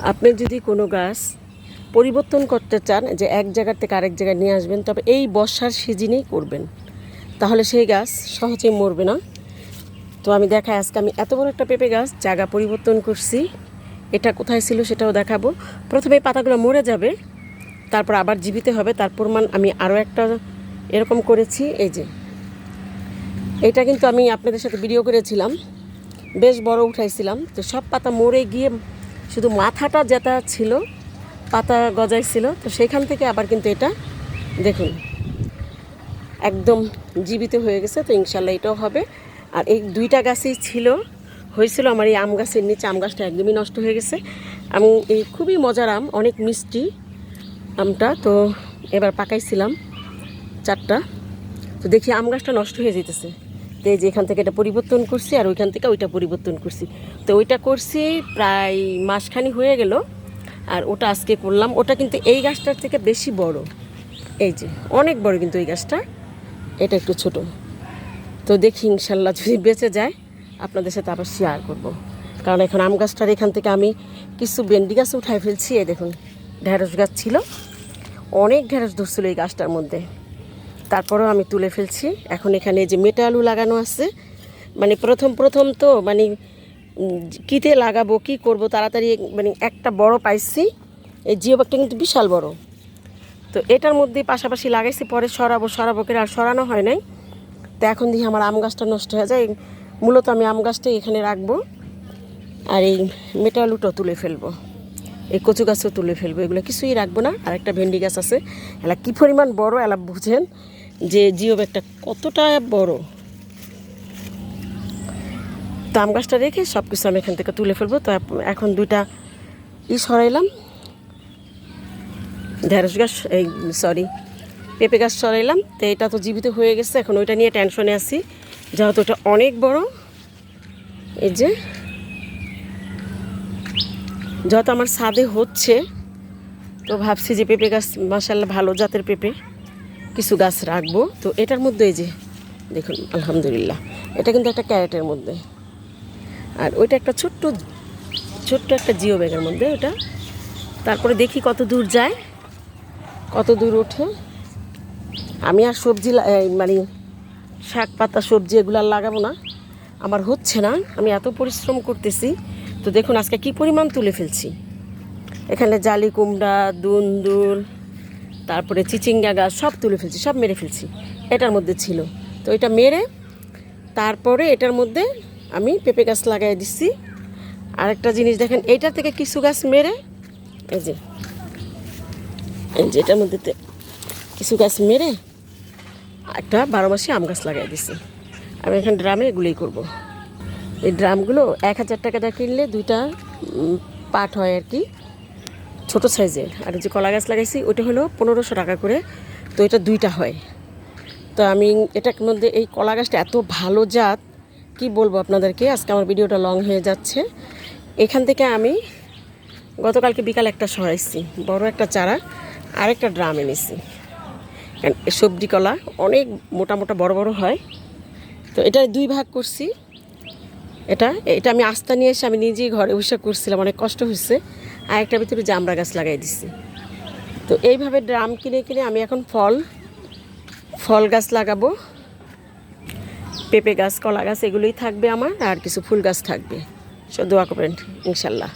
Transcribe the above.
আপনি যদি কোনো গাছ পরিবর্তন করতে চান, যে এক জায়গা থেকে আরেক জায়গায় নিয়ে আসবেন, তবে এই বর্ষার সিজনেই করবেন। তাহলে সেই গাছ সহজেই মরবে না। তো আমি দেখাই, আজকে আমি এত বড় একটা পেঁপে গাছ, জায়গা পরিবর্তন করছি। এটা কোথায় ছিল সেটাও দেখাবো। প্রথমে পাতাগুলো মরে যাবে, তারপর আবার জীবিত হবে। তার প্রমাণ আমি আরও একটা এরকম করেছি, এই যে। এটা কিন্তু আমি আপনাদের সাথে ভিডিও করেছিলাম। বেশ বড় উঠাইছিলাম। তো সব পাতা মরে গিয়ে শুধু মাথাটা যেটা ছিল, পাতা গজাইছিল, তো সেখান থেকে আবার কিন্তু এটা দেখুন, একদম জীবিত হয়ে গেছে, তো ইনশাল্লাহ এটাও হবে। আর এই দুইটা গাছই ছিল, হয়েছিল আমার এই আম গাছের নিচে, আম গাছটা একদমই নষ্ট হয়ে গেছে। আমি এই খুবই মজার আম, অনেক মিষ্টি আমটা, তো এবার পাকাইছিলাম চারটা। তো দেখি আম গাছটা নষ্ট হয়ে যেতেছে তো এই যে এখান থেকে এটা পরিবর্তন করছি আর ওইখান থেকে ওইটা পরিবর্তন করছি। তো ওইটা করছি প্রায় মাসখানি হয়ে গেল আর ওটা আজকে করলাম। ওটা কিন্তু এই গাছটার থেকে বেশি বড়। এই যে, অনেক বড় কিন্তু এই গাছটা। এটা একটু ছোট। তো দেখি ইনশাল্লাহ যদি বেঁচে যায়, আপনাদের সাথে আবার শেয়ার করব। কারণ এখন আম গাছটার এখান থেকে আমি কিছু বেন্ডি গাছ উঠায় ফেলছি। এই দেখুন, ঢেঁড়স গাছ ছিল। অনেক ঢেঁড়স ধরছিল এই গাছটার মধ্যে। তারপরেও আমি তুলে ফেলছি। এখন এখানে যে মেটা আলু লাগানো আছে মানে প্রথম প্রথম তো মানে কিতে লাগাবো, কি করব তাড়াতাড়ি মানে একটা বড় পাইছি। এই জিও ব্যাগটা কিন্তু বিশাল বড়। তো এটার মধ্যে পাশাপাশি লাগাইছি, পরে সরাবো সরাবো করে আর সরানো হয় নাই। তো এখন দিয়ে আমার আম গাছটা নষ্ট হয়ে যায়। মূলত আমি আম গাছটাই এখানে রাখব। আর এই মেটা আলুটাও তুলে ফেলব। এই কচু গাছও তুলে ফেলব। এগুলো কিছুই রাখব না। আর একটা ভেন্ডি গাছ আছে। এলা কী পরিমাণ বড় এলা বুঝেন? যে জিও ব্যাগটা কতটা বড়? তো আম গাছটা রেখে সব কিছু আমি এখান থেকে তুলে ফেলব। তো এখন দুইটা ই সরাইলাম। ঢেঁড়স গাছ, এই সরি পেঁপে গাছ সরাইলাম। তো এটা তো জীবিত হয়ে গেছে, এখন ওইটা নিয়ে টেনশনে আছি। যেহেতু ওটা অনেক বড়, এই যে। যত আমার ছাদে হচ্ছে, তো ভাবছি যে পেঁপে গাছ মাসাল্লাহ ভালো জাতের পেঁপে। কিছু গাছ রাখব। তো এটার মধ্যে এই যে, দেখুন, আলহামদুলিল্লাহ। এটা কিন্তু একটা ক্যারেটের মধ্যে। আর ওইটা একটা ছোট্ট ছোট্ট একটা জিও ব্যাগের মধ্যে ওটা তারপরে দেখি কত দূর যায়, কত দূর ওঠে। আমি আর সবজি মানে শাক, পাতা, সবজি এগুলো আর লাগাবো না। আমার হচ্ছে না, আমি এত পরিশ্রম করতেছি। তো দেখুন, আজকে কি পরিমাণ তুলে ফেলছি। এখানে জালি, কুমড়া, দুন্দুল তারপরে চিচিঙ্গা গাছ, সব তুলে ফেলছি, সব মেরে ফেলছি। এটার মধ্যে ছিল। তো এটা মেরে তারপরে এটার মধ্যে আমি পেঁপে গাছ লাগাই দিচ্ছি আরেকটা জিনিস দেখেন এইটার থেকে কিছু গাছ মেরে, এই যে এই যে এটার মধ্যে কিছু গাছ মেরে একটা বারো মাসে আম গাছ লাগাই দিছি। আমি এখানে ড্রামে এগুলোই করব। এই ড্রামগুলো এক হাজার টাকা দিয়ে কিনলে দুইটা পাট হয় আর কি। ছোটো সাইজের। আর যে কলা গাছ লাগাইছি ওটা হলো পনেরোশো টাকা করে। তো এটা দুইটা হয়। তো আমি এটার মধ্যে এই কলা গাছটা এত ভালো জাত, কি বলব আপনাদেরকে? আজকে আমার ভিডিওটা লং হয়ে যাচ্ছে। এখান থেকে আমি গতকালকে বিকাল একটা সরাইছি, বড় একটা চারা আর একটা ড্রাম এনেছি। সবজি কলা অনেক মোটা মোটা বড় বড় হয়। তো এটা দুই ভাগ করছি। এটা এটা আমি আস্থা নিয়ে এসে আমি নিজেই ঘরে বসে করছিলাম, অনেক কষ্ট হয়েছে আর একটা ভিতরে জামরা গাছ লাগাই দিছি। তো এইভাবে ড্রাম কিনে কিনে আমি এখন ফল ফল গাছ লাগাবো। পেঁপে গাছ, কলা গাছ, এগুলোই থাকবে আমার, আর কিছু ফুল গাছ থাকবে। সদুয়া দোয়া করবেন, ইনশাল্লাহ।